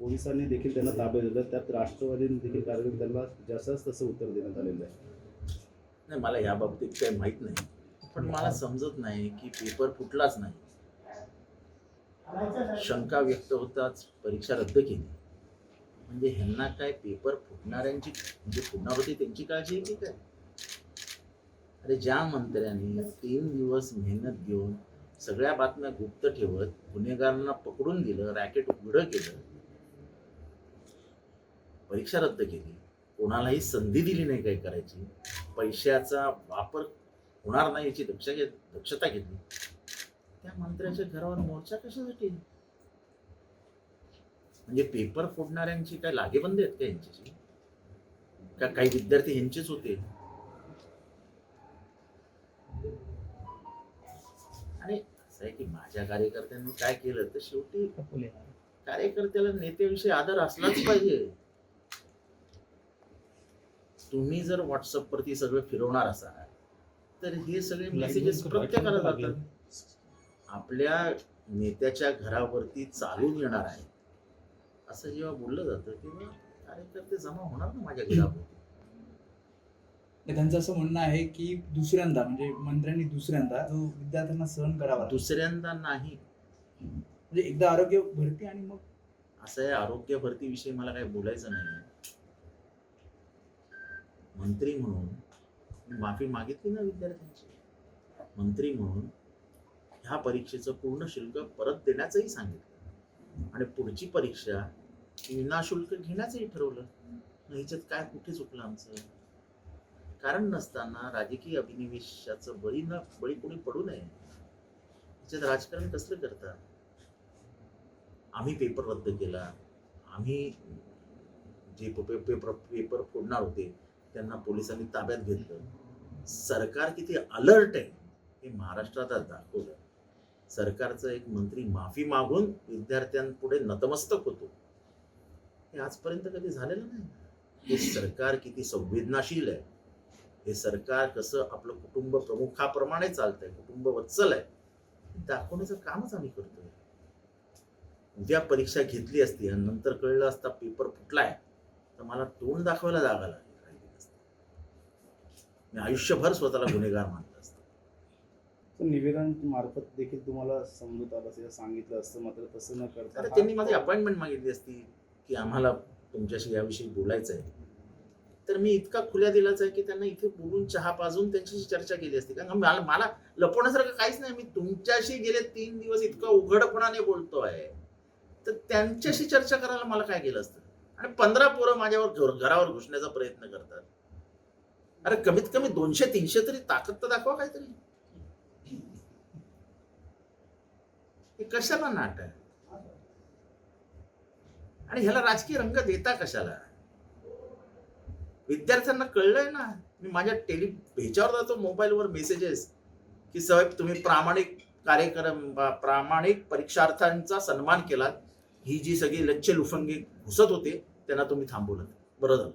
पोलिसांनी देखील त्यांना ताब्यात दिलं त्यात राष्ट्रवादीने देखील कार्यक्रम त्यांना जसंच तसं उत्तर देण्यात आलेलं आहे. नाही मला या बाबतीत काही माहीत नाही. पण मला समजत नाही की पेपर फुटलाच नाही. शंका व्यक्त होताच परीक्षा रद्द केली. म्हणजे ह्यांना काय पेपर फुटणाऱ्यांची म्हणजे फुटणार होती त्यांची काळजी आहे की काय? अरे ज्या मंत्र्यांनी तीन दिवस मेहनत घेऊन सगळ्या बातम्या गुप्त ठेवत गुन्हेगारांना पकडून दिलं रॅकेट उघडं केलं परीक्षा रद्द केली कोणालाही संधी दिली नाही काही करायची पैशाचा वापर होणार नाही याची दक्ष घेत दक्षता घेतली. त्या मंत्र्याच्या घरावर मोर्चा कशासाठी म्हणजे पेपर फोडणाऱ्यांची काय लागेबंदी आहेत का यांच्याशी? का काही विद्यार्थी यांचेच होते? आणि असं आहे की माझ्या कार्यकर्त्यांनी काय केलं तर शेवटी कार्यकर्त्याला नेत्याविषयी आदर असलाच पाहिजे. तुम्ही जर व्हॉट्सअपवरती सगळं फिरवणार असाल तर हे सगळे मेसेजेस प्रत्येकाला जातात. आपल्या नेत्याच्या घरावरती चालून येणार आहे. असं जेव्हा बोललं जातं तेव्हा कार्यकर्ते जमा होणार ना माझ्या घरावरती? त्यांचं असं म्हणणं आहे की दुसऱ्यांदा म्हणजे मंत्र्यांनी दुसऱ्यांदा जो विद्यार्थ्यांना सहन करावा. दुसऱ्यांदा नाही. म्हणजे एकदा आरोग्य भरती आणि मग असं आहे आरोग्य भरतीविषयी मला काही बोलायचं नाही मंत्री म्हणून माफी मागितली ना विद्यार्थ्यांची? मंत्री म्हणून ह्या परीक्षेचं पूर्ण शुल्क परत देण्याचंही सांगितलं. आणि पुढची परीक्षा विनाशुल्क घेण्याचंही ठरवलं. ह्याच्यात काय कुठे चुकलं आमचं? कारण नसताना राजकीय अभिनिवेशाचं बळी न बळी कोणी पडू नये. ह्याच्यात राजकारण कसलं करतात? आम्ही पेपर रद्द केला. आम्ही जे पे- पेपर पेपर फोडणार होते त्यांना पोलिसांनी ताब्यात घेतलं. सरकार किती अलर्ट आहे हे महाराष्ट्रात आज दाखवलं सरकारचं एक मंत्री माफी मागून विद्यार्थ्यांपुढे नतमस्तक होतो. हे आजपर्यंत कधी झालेलं नाही. हे सरकार किती संवेदनाशील आहे. हे सरकार कसं आपलं कुटुंब प्रमुखाप्रमाणे चालतंय कुटुंब वत्सल आहे दाखवण्याचं कामच आम्ही करतोय. उद्या परीक्षा घेतली असती आणि नंतर कळलं असता पेपर फुटलाय तर मला तोंड दाखवायला जागा लागेल. मी आयुष्यभर स्वतःला गुन्हेगार मानलं असतं तर निवेदन मार्फत देखील तुम्हाला समजूत आलं असं सांगितलं असतं मात्र तसं न करता अरे त्यांनी माझी अपॉइंटमेंट मागितली असती की आम्हाला तुमच्याशी याविषयी बोलायचं आहे. तर मी इतका खुल्या दिलाच आहे की त्यांना इथे बोलून चहा पाजून त्यांच्याशी चर्चा केली असती. कारण मला मला लपवण्यासारखं काहीच नाही. मी तुमच्याशी गेले तीन दिवस इतका उघडपणाने बोलतोय. तर त्यांच्याशी चर्चा करायला मला काय केलं असतं? आणि पंधरा पोरं माझ्यावर घर- घरावर घुसण्याचा प्रयत्न करतात. अरे कमीत कमी दोनशे तीनशे तरी ताकद तर दाखवा काहीतरी. कशाला नाट आहे आणि ह्याला राजकीय रंग देता कशाला? विद्यार्थ्यांना कळलंय ना? मी माझ्या टेली ह्याच्यावर जातो मोबाईलवर मेसेजेस की साहेब तुम्ही प्रामाणिक कार्यक्रम प्रामाणिक परीक्षार्थ्यांचा सन्मान केलात. ही जी सगळी लच्छ लुफंगी घुसत होते त्यांना तुम्ही थांबवलं. बरं झालं.